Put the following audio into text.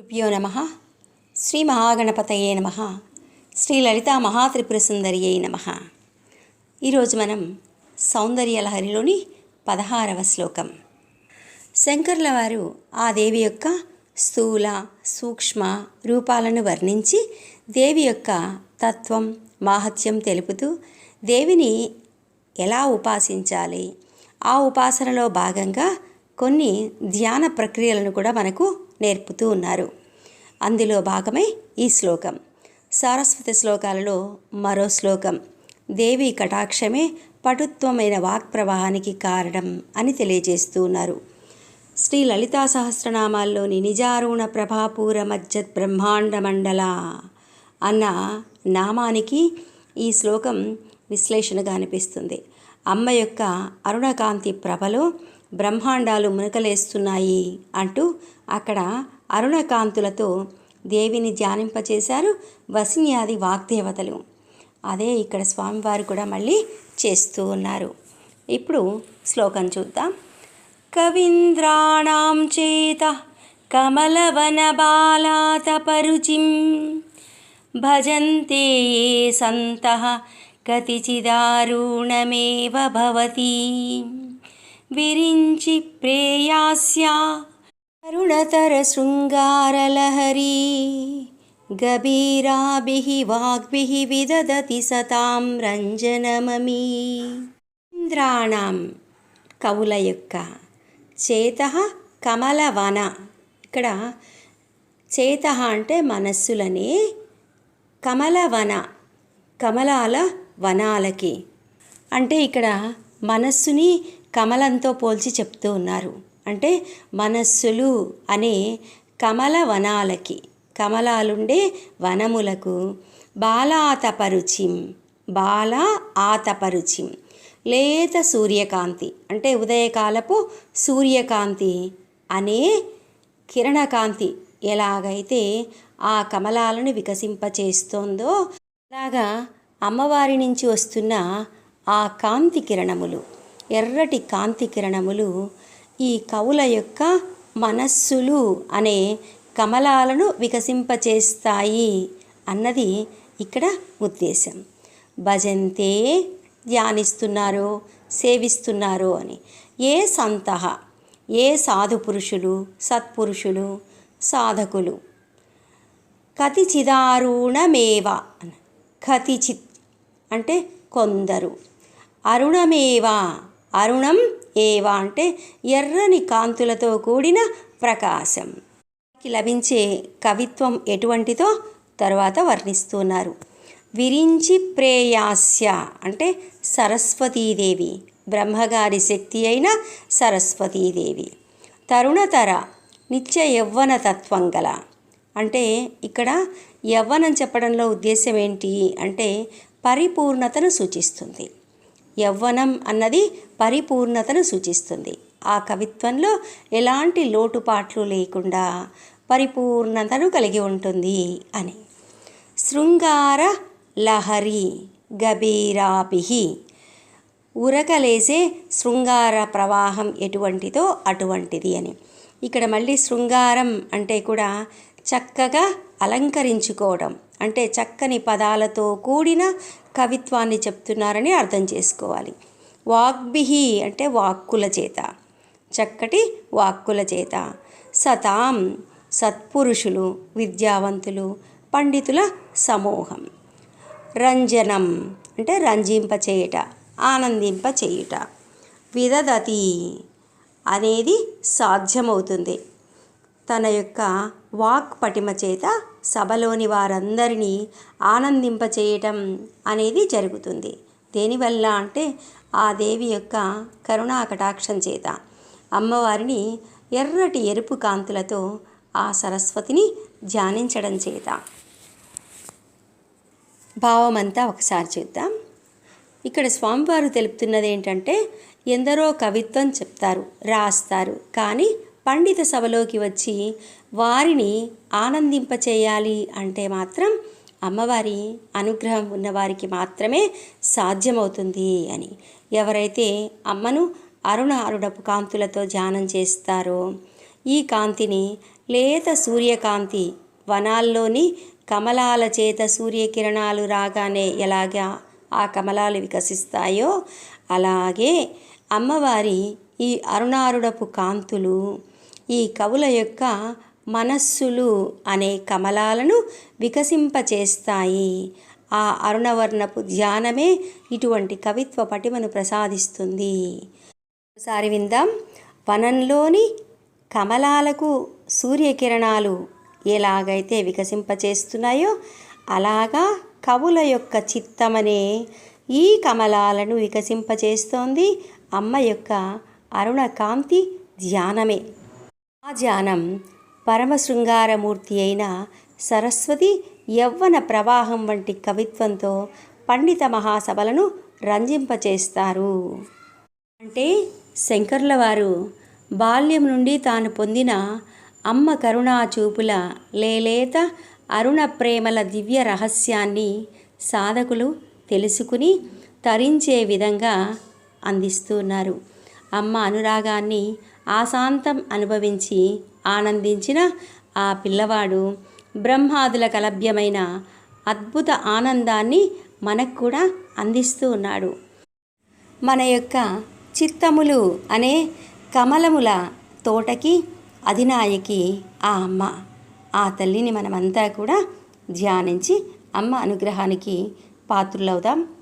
గురుభ్యో నమ. శ్రీ మహాగణపతయే నమ. శ్రీ లలిత మహాత్రిపుర సుందరియే నమ. ఈరోజు మనం సౌందర్యలహరిలోని పదహారవ శ్లోకం. శంకర్ల వారు ఆ దేవి యొక్క స్థూల సూక్ష్మ రూపాలను వర్ణించి దేవి యొక్క తత్వం మాహత్యం తెలుపుతూ దేవిని ఎలా ఉపాసించాలి? ఆ ఉపాసనలో భాగంగా కొన్ని ధ్యాన ప్రక్రియలను కూడా మనకు నేర్పుతూ ఉన్నారు. అందులో భాగమే ఈ శ్లోకం. సారస్వతి శ్లోకాలలో మరో శ్లోకం. దేవి కటాక్షమే పటుత్వమైన వాక్ ప్రవాహానికి కారణం అని తెలియజేస్తూ ఉన్నారు. శ్రీ లలితా సహస్రనామాల్లోని నిజారుణ ప్రభాపూర మజ్జత్ బ్రహ్మాండ మండల అన్న నామానికి ఈ శ్లోకం విశ్లేషణగా అనిపిస్తుంది. అమ్మ యొక్క అరుణకాంతి ప్రభలో బ్రహ్మాండాలు మునకలేస్తున్నాయి అంటూ అక్కడ అరుణకాంతులతో దేవిని ధ్యానింపచేశారు వసిన్యాది వాగ్దేవతలు. అదే ఇక్కడ స్వామివారు కూడా మళ్ళీ చేస్తూ ఉన్నారు. ఇప్పుడు శ్లోకం చూద్దాం. కవీంద్రాణం చేత కమలవనబాలాతపరుచిం భజంతే ఏ సంతః కతిచిదారుణమేవ భవతి. విరించి ప్రేయాస్యా. కరుణతర శృంగారలహరీ. గభీరాభి వాగ్భి విదదతి సతాం రంజనమీ ఇంద్రాణం కవుల యొక్క చేత కమలవన. ఇక్కడ చేత అంటే మనస్సులనే కమలవన కమలాల వనాలకి. అంటే ఇక్కడ మనస్సుని కమలంతో పోల్చి చెప్తూ ఉన్నారు. అంటే మనస్సులు అనే కమల వనాలకి కమలాలుండే వనములకు బాలాతపరుచిం బాల ఆతపరుచిం. లేత సూర్యకాంతి అంటే ఉదయకాలపు సూర్యకాంతి అనే కిరణకాంతి ఎలాగైతే ఆ కమలాలను వికసింపచేస్తోందో అలాగా అమ్మవారి నుంచి వస్తున్న ఆ కాంతి కిరణములు. ఎర్రటి కాంతి కిరణములు ఈ కవుల యొక్క మనస్సులు అనే కమలాలను వికసింపచేస్తాయి అన్నది ఇక్కడ ఉద్దేశం. భజంతే ధ్యానిస్తున్నారో సేవిస్తున్నారో అని. ఏ సంతహ ఏ సాధు పురుషులు సత్పురుషులు సాధకులు? కతిచిదారుణమేవ కతిచిత్ అంటే కొందరు. అరుణమేవా అరుణం ఏవా అంటే ఎర్రని కాంతులతో కూడిన ప్రకాశం. లభించే కవిత్వం ఎటువంటిదో తర్వాత వర్ణిస్తున్నారు. విరించి ప్రేయాస్య అంటే సరస్వతీదేవి బ్రహ్మగారి శక్తి అయిన సరస్వతీదేవి. తరుణతర నిత్య యవ్వన తత్వం గల. అంటే ఇక్కడ యవ్వనం చెప్పడంలో ఉద్దేశం ఏంటి అంటే పరిపూర్ణతను సూచిస్తుంది. యవ్వనం అన్నది పరిపూర్ణతను సూచిస్తుంది. ఆ కవిత్వంలో ఎలాంటి లోటుపాట్లు లేకుండా పరిపూర్ణతను కలిగి ఉంటుంది అని. శృంగార లహరి గభీరాభి ఉరకలేసే శృంగార ప్రవాహం ఎటువంటిదో అటువంటిది అని. ఇక్కడ మళ్ళీ శృంగారం అంటే కూడా చక్కగా అలంకరించుకోవడం. అంటే చక్కని పదాలతో కూడిన కవిత్వాన్ని చెప్తున్నారని అర్థం చేసుకోవాలి. వాగ్భిహి అంటే వాక్కుల చేత. చక్కటి వాక్కుల చేత. సతాం సత్పురుషులు విద్యావంతులు పండితుల సమూహం. రంజనం అంటే రంజింపచేయుట ఆనందింపచేయుట. విదదతి అనేది సాధ్యమవుతుంది. తన యొక్క వాక్ పటిమ చేత సభలోని వారందరినీ ఆనందింపచేయటం అనేది జరుగుతుంది. దేనివల్ల అంటే ఆ దేవి యొక్క కరుణా కటాక్షం చేత. అమ్మవారిని ఎర్రటి ఎరుపు కాంతులతో ఆ సరస్వతిని ధ్యానించడం చేత. భావమంతా ఒకసారి చూద్దాం. ఇక్కడ స్వామివారు తెలుపుతున్నది ఏంటంటే ఎందరో కవిత్వం చెప్తారు రాస్తారు. కానీ పండిత సభలోకి వచ్చి వారిని ఆనందింపచేయాలి అంటే మాత్రం అమ్మవారి అనుగ్రహం ఉన్నవారికి మాత్రమే సాధ్యమవుతుంది అని. ఎవరైతే అమ్మను అరుణ అరుడపు కాంతులతో ధ్యానం చేస్తారో ఈ కాంతిని లేత సూర్యకాంతి వనాల్లోని కమలాల చేత సూర్యకిరణాలు రాగానే ఎలాగా ఆ కమలాలు వికసిస్తాయో అలాగే అమ్మవారి ఈ అరుణారుడపు కాంతులు ఈ కవుల యొక్క మనస్సులు అనే కమలాలను వికసింపచేస్తాయి. ఆ అరుణవర్ణపు ధ్యానమే ఇటువంటి కవిత్వ పటిమను ప్రసాదిస్తుంది. ఒకసారి విందాం. వనంలోని కమలాలకు సూర్యకిరణాలు ఎలాగైతే వికసింపచేస్తున్నాయో అలాగా కవుల యొక్క చిత్తమనే ఈ కమలాలను వికసింపచేస్తోంది అమ్మ యొక్క అరుణ కాంతి ధ్యానమే. ఆ ధ్యానం పరమశృంగారమూర్తి అయిన సరస్వతి యవ్వన ప్రవాహం వంటి కవిత్వంతో పండిత మహాసభలను రంజింపచేస్తారు. అంటే శంకర్ల వారు బాల్యం నుండి తాను పొందిన అమ్మ కరుణా చూపుల లేలేత అరుణ ప్రేమల దివ్య రహస్యాన్ని సాధకులు తెలుసుకుని తరించే విధంగా అందిస్తున్నారు అమ్మ అనురాగాన్ని ఆశాంతం అనుభవించి ఆనందించిన ఆ పిల్లవాడు బ్రహ్మాదుల కలభ్యమైన అద్భుత ఆనందాన్ని మనకు కూడా అందిస్తూ ఉన్నాడు. మన యొక్క చిత్తములు అనే కమలముల తోటకి అధినాయకి ఆ అమ్మ. ఆ తల్లిని మనమంతా కూడా ధ్యానించి అమ్మ అనుగ్రహానికి పాత్రులవుదాం.